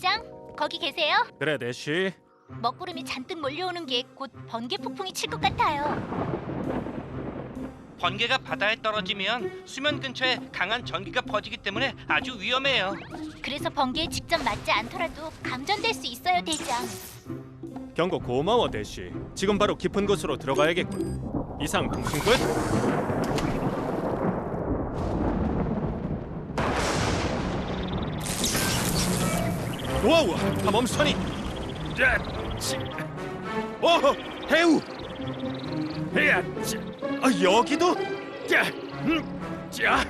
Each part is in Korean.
대장, 거기 계세요? 그래 대쉬 먹구름이 잔뜩 몰려오는 게 곧 번개 폭풍이 칠 것 같아요. 번개가 바다에 떨어지면 수면 근처에 강한 전기가 퍼지기 때문에 아주 위험해요. 그래서 번개에 직접 맞지 않더라도 감전될 수 있어요, 대장. 경고 고마워 대쉬 지금 바로 깊은 곳으로 들어가야겠군 이상 통신 끝 와우 탐험선이 자, 치. 오 해우 야, 치. 아, 여기도 자, 음, 자.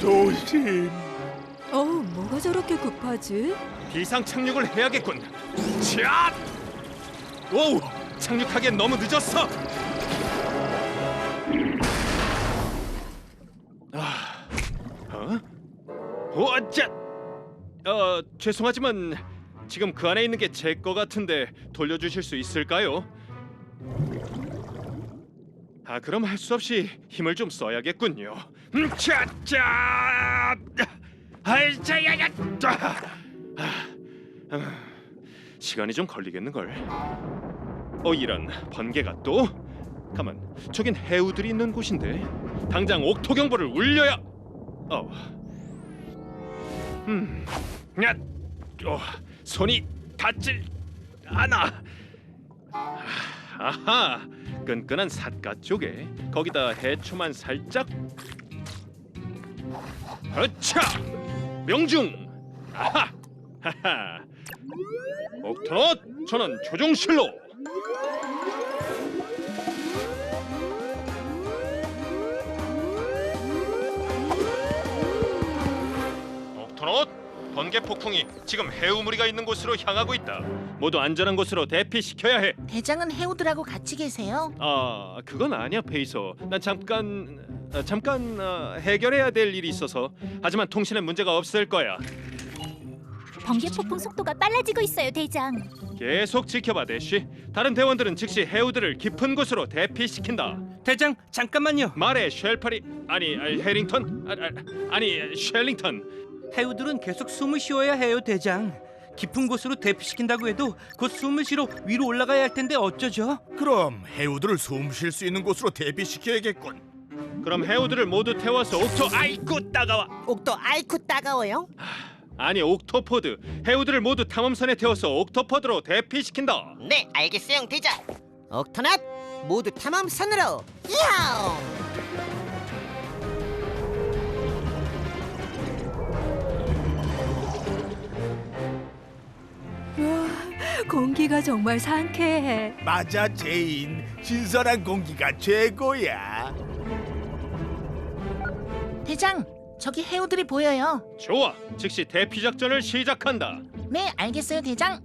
조심 어, 뭐가 저렇게 급하지? 비상 착륙을 해야겠군. 샷! 오우, 착륙하기엔 너무 늦었어. 아, 어? 어짜, 어 죄송하지만 지금 그 안에 있는 게 제 거 같은데 돌려주실 수 있을까요? 아 그럼 할 수 없이 힘을 좀 써야겠군요. 음, 차차, 아이차야야, 아, 시간이 좀 걸리겠는 걸. 어 이런 번개가 또? 가만, 저긴 해우들이 있는 곳인데 당장 옥토 경보를 울려야. 어, 음, 야, 어, 손이 닿질 않아. 아하, 끈끈한 삿가 쪽에 거기다 해초만 살짝. 어차, 명중. 아하, 하하. 옥토넛 전원 조종실로. 번개 폭풍이 지금 해우 무리가 있는 곳으로 향하고 있다. 모두 안전한 곳으로 대피시켜야 해. 대장은 해우들하고 같이 계세요? 아, 그건 아니야, 페이소. 난 잠깐 아, 잠깐 아, 해결해야 될 일이 있어서. 하지만 통신에 문제가 없을 거야. 번개 폭풍 속도가 빨라지고 있어요, 대장. 계속 지켜봐, 대쉬. 다른 대원들은 즉시 해우들을 깊은 곳으로 대피시킨다. 대장 잠깐만요. 말해, 쉘파리 아니 아, 해링턴 아, 아, 아니 쉘링턴. 해우들은 계속 숨을 쉬어야 해요, 대장. 깊은 곳으로 대피시킨다고 해도 곧 숨을 쉬러 위로 올라가야 할 텐데 어쩌죠? 그럼 해우들을 숨 쉴 수 있는 곳으로 대피시켜야겠군. 그럼 해우들을 모두 태워서 옥토 아이쿠 따가워. 옥도 아이쿠 따가워요? 아니 옥토포드 해우들을 모두 탐험선에 태워서 옥토포드로 대피시킨다. 네 알겠어요 대장 옥토넛 모두 탐험선으로 야옹 와, 공기가 정말 상쾌해. 맞아, 제인. 신선한 공기가 최고야. 대장 저기 해우들이 보여요 좋아, 즉시 대피 작전을 시작한다. 네 알겠어요 대장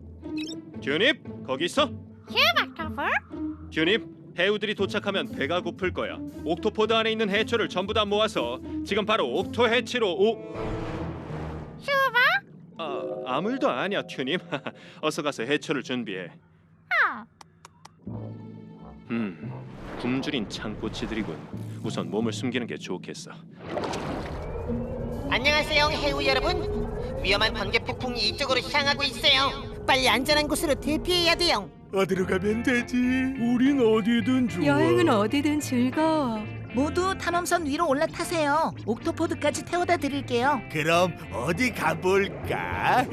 듀닙 거기 있어? 듀닙 해우들이 도착하면 배가 고플 거야. 옥토포드 안에 있는 해초를 전부 다 모아서 지금 바로 옥토 해치로 오. 슈바? 아 아무 일도 아니야 튜님. 어서 가서 해초를 준비해. 음 굶주린 창꼬치들이군. 우선 몸을 숨기는 게 좋겠어. 안녕하세요 해우 여러분 위험한 번개 폭풍이 이쪽으로 향하고 있어요 빨리 안전한 곳으로 대피해야 돼요 어디로 가면 되지? 우린 어디든 좋아. 여행은 어디든 즐거워. 모두 탐험선 위로 올라타세요 옥토포드까지 태워다 드릴게요 그럼 어디 가볼까?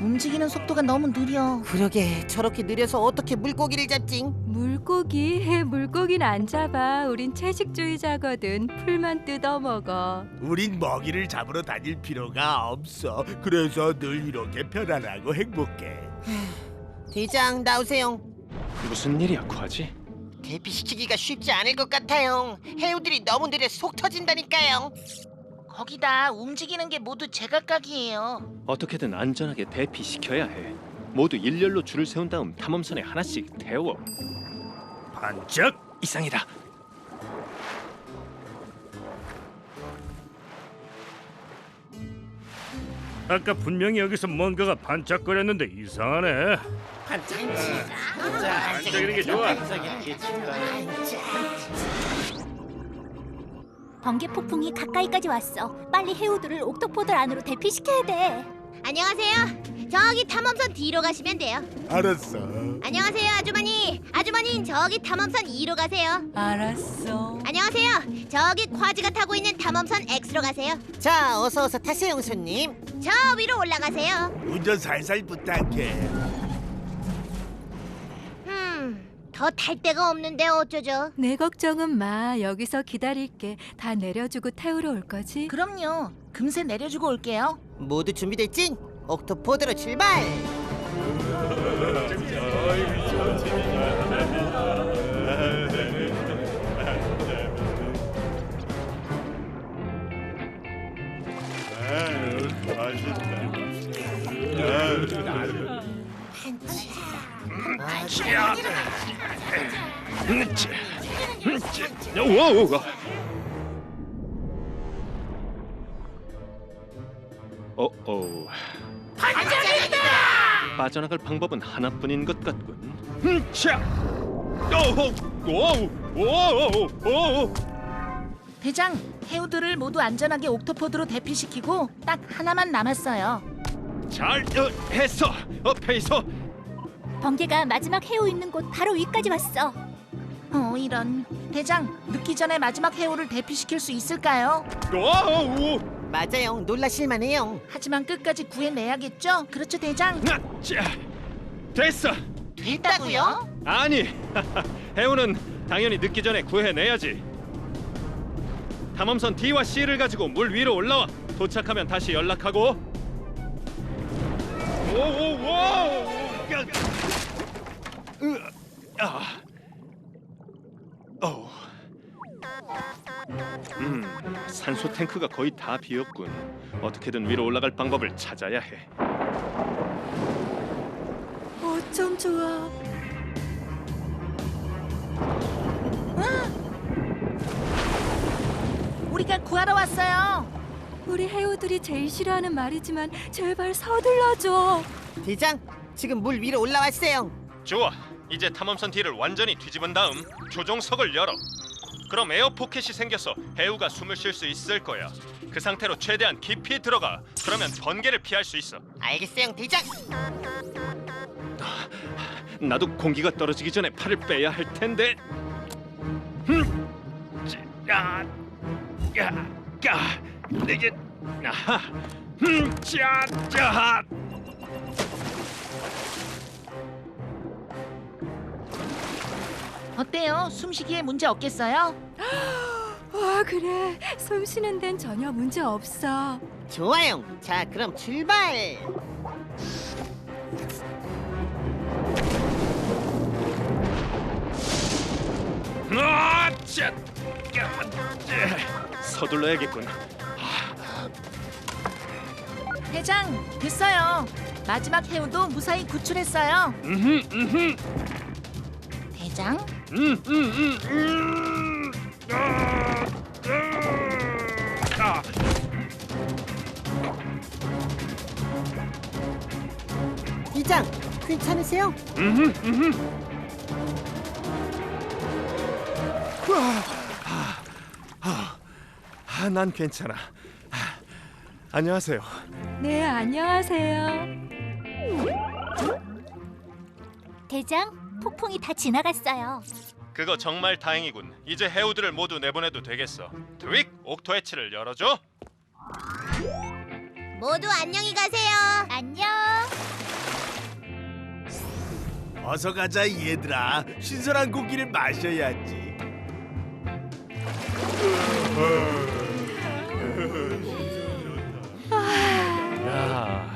움직이는 속도가 너무 느려 그러게 저렇게 느려서 어떻게 물고기를 잡지 물고기, 물고기는 안 잡아. 우린 채식주의자거든. 풀만 뜯어 먹어. 우린 먹이를 잡으러 다닐 필요가 없어. 그래서 늘 이렇게 편안하고 행복해. 대장 나오세요 무슨 일이야, 과지? 대피시키기가 쉽지 않을 것 같아요. 해우들이 너무 느려 속 터진다니까요. 거기다 움직이는 게 모두 제각각이에요. 어떻게든 안전하게 대피시켜야 해. 모두 일렬로 줄을 세운 다음 탐험선에 하나씩 태워. 반짝 이상이다. 아까 분명히 여기서 뭔가가 반짝거렸는데 이상하네. 반짝이는 게 좋아. 번개 폭풍이 가까이까지 왔어. 빨리 해우들을 옥토포드 안으로 대피시켜야 돼. 안녕하세요. 저기 탐험선 뒤로 가시면 돼요. 알았어. 안녕하세요, 아주머니. 아주머니는 저기 탐험선 2로 가세요. 알았어. 안녕하세요. 저기 과지가 타고 있는 탐험선 X로 가세요. 자, 어서 어서 타세요, 손님. 저 위로 올라가세요. 운전 살살 부탁해. 음, 더 탈 데가 없는데 어쩌죠? 내 걱정은 마. 여기서 기다릴게. 다 내려주고 태우러 올 거지? 그럼요. 금세 내려주고 올게요. 모두 준비됐지? 옥토포드로 출발. 와우. 어, 어. 빠져나갈 방법은 하나뿐인 것 같군. 음, 차. 오, 오, 오, 오, 오. 대장, 해우들을 모두 안전하게 옥토포드로 대피시키고 딱 하나만 남았어요. 잘 어, 했어. 어, 페이서. 번개가 마지막 해우 있는 곳 바로 위까지 왔어. 어, 이런. 대장, 늦기 전에 마지막 해우를 대피시킬 수 있을까요? 오, 맞아요. 놀라실만해요. 하지만 끝까지 구해내야겠죠? 그렇죠, 대장? 나, 자, 됐어. 됐다고요? 아니, 해우는 당연히 늦기 전에 구해내야지. 탐험선 D와 C를 가지고 물 위로 올라와. 도착하면 다시 연락하고. 오오오. 아. 어. 음, 산소 탱크가 거의 다 비었군. 어떻게든 위로 올라갈 방법을 찾아야 해. 어쩜 좋아. 우리가 구하러 왔어요. 우리 해우들이 제일 싫어하는 말이지만 제발 서둘러 줘. 대장, 지금 물 위로 올라왔어요. 좋아. 이제 탐험선 D를 완전히 뒤집은 다음 조종석을 열어. 그럼 에어 포켓이 생겨서 해우가 숨을 쉴 수 있을 거야. 그 상태로 최대한 깊이 들어가. 그러면 번개를 피할 수 있어. 알겠어요, 대장. 나도 공기가 떨어지기 전에 팔을 빼야 할 텐데. 흠. 찌, 야, 야, 야, 이게 아하. 흠, 짜, 짜. 어때요? 숨쉬기에 문제 없겠어요? 와 그래. 숨 쉬는 데는 전혀 문제 없어. 좋아요. 자, 그럼 출발. 아, 짜, 야, 짜. 서둘러야겠군. 대장, 됐어요. 마지막 해우도 무사히 구출했어요. 음흠, 음흠. 대장? 음, 음, 음, 음. 아, 아. 대장, 괜찮으세요? 음흠, 음흠. 아, 아, 아, 난 괜찮아. 아, 안녕하세요. 네 안녕하세요. 대장, 폭풍이 다 지나갔어요. 그거 정말 다행이군. 이제 해우들을 모두 내보내도 되겠어. 드윅 옥토해치를 열어줘. 모두 안녕히 가세요. 안녕. 어서 가자 얘들아. 신선한 고기를 마셔야지. 야,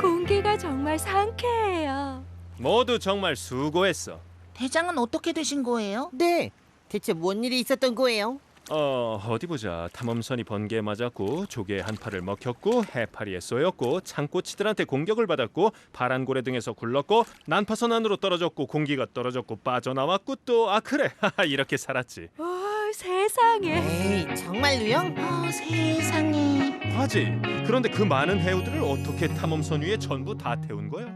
공기가 정말 상쾌해요. 모두 정말 수고했어. 대장은 어떻게 되신 거예요? 네. 대체 뭔 일이 있었던 거예요? 어 어디 보자 탐험선이 번개에 맞았고 조개의 한 팔을 먹혔고 해파리에 쏘였고 창꼬치들한테 공격을 받았고 파란 고래 등에서 굴렀고 난파선 안으로 떨어졌고 공기가 떨어졌고 빠져나왔고 또 아 그래 이렇게 살았지 와 세상에. 에이, 정말로요? 어, 세상에. 하지 그런데 그 많은 해우들을 어떻게 탐험선 위에 전부 다 태운 거야